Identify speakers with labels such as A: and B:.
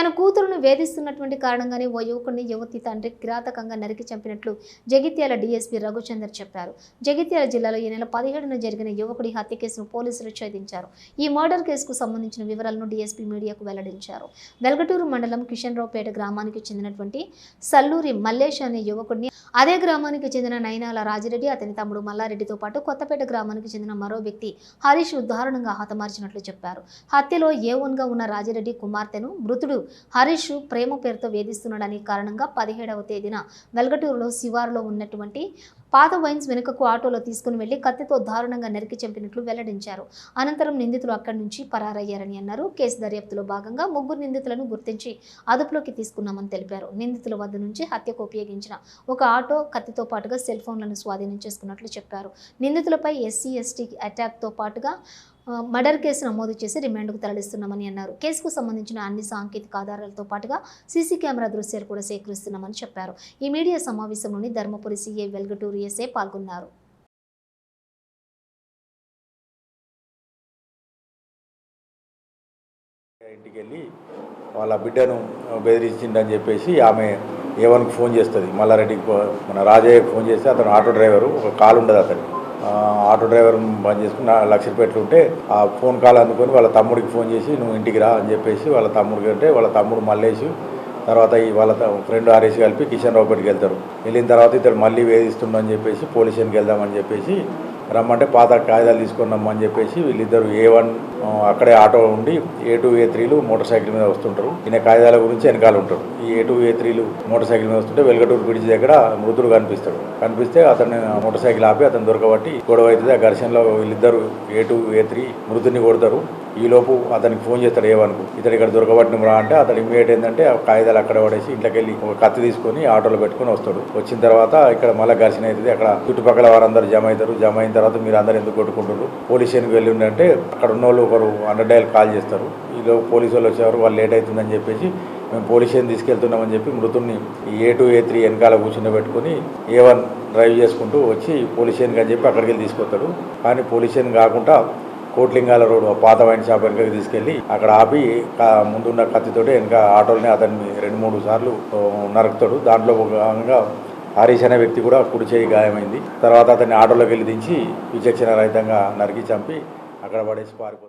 A: తన కూతురును వేధిస్తున్నటువంటి కారణంగానే ఓ యువకుడిని యువతి తండ్రి కిరాతకంగా నరికి చంపినట్లు జగిత్యాల డీఎస్పీ రఘుచందర్ చెప్పారు. జగిత్యాల జిల్లాలో ఈ నెల పదిహేడున జరిగిన యువకుడి హత్య కేసును పోలీసులు ఛేదించారు ఈ మర్డర్ కేసుకు సంబంధించిన వివరాలను డీఎస్పీ మీడియాకు వెల్లడించారు. వెల్గటూరు మండలం కిషన్రావుపేట గ్రామానికి చెందినటువంటి సల్లూరి మల్లేష్ అనే యువకుడిని అదే గ్రామానికి చెందిన నైనాల రాజిరెడ్డి అతని తమ్ముడు మల్లారెడ్డితో పాటు కొత్తపేట గ్రామానికి చెందిన మరో వ్యక్తి హరీష్ దారుణంగా హతమార్చినట్లు చెప్పారు. హత్యలో ఏ గా ఉన్న రాజిరెడ్డి కుమార్తెను మృతుడు హరీష్ ప్రేమ పేరుతో వేధిస్తున్నాడని కారణంగా పదిహేడవ తేదీన వెల్గటూరులో శివారులో ఉన్నటువంటి పాత వైన్స్ వెనుకకు ఆటోలో తీసుకుని వెళ్ళి కత్తితో దారుణంగా నరికి చంపినట్లు వెల్లడించారు. అనంతరం నిందితులు అక్కడి నుంచి పరారయ్యారని అన్నారు. కేసు దర్యాప్తులో భాగంగా ముగ్గురు నిందితులను గుర్తించి అదుపులోకి తీసుకున్నామని తెలిపారు. నిందితుల వద్ద నుంచి హత్యకు ఉపయోగించిన ఒక ఆటో కత్తితో పాటుగా సెల్ ఫోన్లను స్వాధీనం చేసుకున్నట్లు చెప్పారు. నిందితులపై ఎస్సీ ఎస్టీ అటాక్తో పాటుగా మర్డర్ కేసు నమోదు చేసి రిమాండ్కు తరలిస్తున్నామని అన్నారు. కేసుకు సంబంధించిన అన్ని సాంకేతిక ఆధారాలతో పాటుగా సీసీ కెమెరా దృశ్యాలు కూడా సేకరిస్తున్నామని చెప్పారు. ఈ మీడియా సమావేశంలోని ధర్మపురి సీఏ వెల్గటూరు ఎస్ఏ పాల్గొన్నారు.
B: ఇంటికి వెళ్ళి వాళ్ళ బిడ్డను బెదిరించిండని చెప్పేసి ఆమె ఏవన్కి ఫోన్ చేస్తుంది. మల్లారెడ్డికి మన రాజయ్యకి ఫోన్ చేస్తే అతను ఆటో డ్రైవరు ఒక కాల్ ఉండదు అతనికి. ఆటో డ్రైవర్ పని చేసుకుని లక్ష లక్షపేటలు ఉంటే ఆ ఫోన్ కాల్ అందుకొని వాళ్ళ తమ్ముడికి ఫోన్ చేసి నువ్వు ఇంటికి రా అని చెప్పేసి వాళ్ళ తమ్ముడికి అంటే వాళ్ళ తమ్ముడు మల్లేసి తర్వాత ఈ వాళ్ళ త- ఫ్రెండ్ ఆర్ఎస్ కలిపి కిషన్ రావుపేటకి వెళ్తారు. వెళ్ళిన తర్వాత ఇతడు మళ్ళీ వేధిస్తుండని చెప్పేసి పోలీస్ స్టేషన్కి వెళ్దామని చెప్పేసి రమ్మంటే పాత కాగితాలు తీసుకొని రమ్మని చెప్పేసి వీళ్ళిద్దరు ఏ వన్ అక్కడే ఆటో ఉండి ఏ టూ ఏ త్రీలు మోటార్ సైకిల్ మీద వస్తుంటారు. ఈయన కాగితాల గురించి వెనకాల ఉంటారు. ఈ ఏ టూ ఏ త్రీలు మోటార్ సైకిల్ మీద వస్తుంటే వెల్గటూరు బ్రిడ్జ్ దగ్గర మృతుడు కనిపిస్తాడు. కనిపిస్తే అతన్ని మోటార్ సైకిల్ ఆపి అతను దొరకబట్టి గొడవ అవుతుంది. ఆ ఘర్షణలో వీళ్ళిద్దరు ఏ టూ ఏ త్రీ మృతుడిని కొడతారు. ఈలోపు అతనికి ఫోన్ చేస్తాడు ఏవనుకు ఇతడు ఇక్కడ దొరకబట్టిన రా అంటే అతడు ఇమ్మీడియట్ ఏంటంటే ఆ కాగితాలు అక్కడ పడేసి ఇంట్లోకి వెళ్ళి ఒక కత్తి తీసుకొని ఆటోలో పెట్టుకొని వస్తాడు. వచ్చిన తర్వాత ఇక్కడ మళ్ళీ ఘర్షణ అవుతుంది. అక్కడ చుట్టుపక్కల వారందరూ జమ అవుతారు. జమ అయిన తర్వాత మీరు అందరు ఎందుకు కొట్టుకుంటారు పోలీస్ స్టేషన్కి వెళ్ళి ఉండంటే అక్కడ ఉన్న వాళ్ళు ఒకరు అండర్ డైల్ కాల్ చేస్తారు. ఈలో పోలీసు వాళ్ళు వచ్చేవారు వాళ్ళు లేట్ అవుతుందని చెప్పేసి మేము పోలీస్ స్టేషన్ తీసుకెళ్తున్నామని చెప్పి మృతుడిని ఏ టూ ఏ త్రీ వెనకాల కూర్చుండబెట్టుకొని ఏ వన్ డ్రైవ్ చేసుకుంటూ వచ్చి పోలీస్ స్టేషన్కి అని చెప్పి అక్కడికి వెళ్ళి తీసుకొస్తాడు. కానీ పోలీస్ స్టేషన్ కాకుండా కోట్లింగాల రోడ్ పాత వైన్ షాప్ వెనకకి తీసుకెళ్ళి అక్కడ ఆపి ముందున్న కత్తితోటి వెనక ఆటోని అతన్ని రెండు మూడు సార్లు నరుకుతాడు. దాంట్లో ఒక భాగంగా హరీష్ అనే వ్యక్తి కూడా కుడి చేయి గాయమైంది. తర్వాత అతన్ని ఆటోలోకి వెళ్ళి దించి విచక్షణ రహితంగా నరికి చంపి అక్కడ పడేసి పారిపోతాడు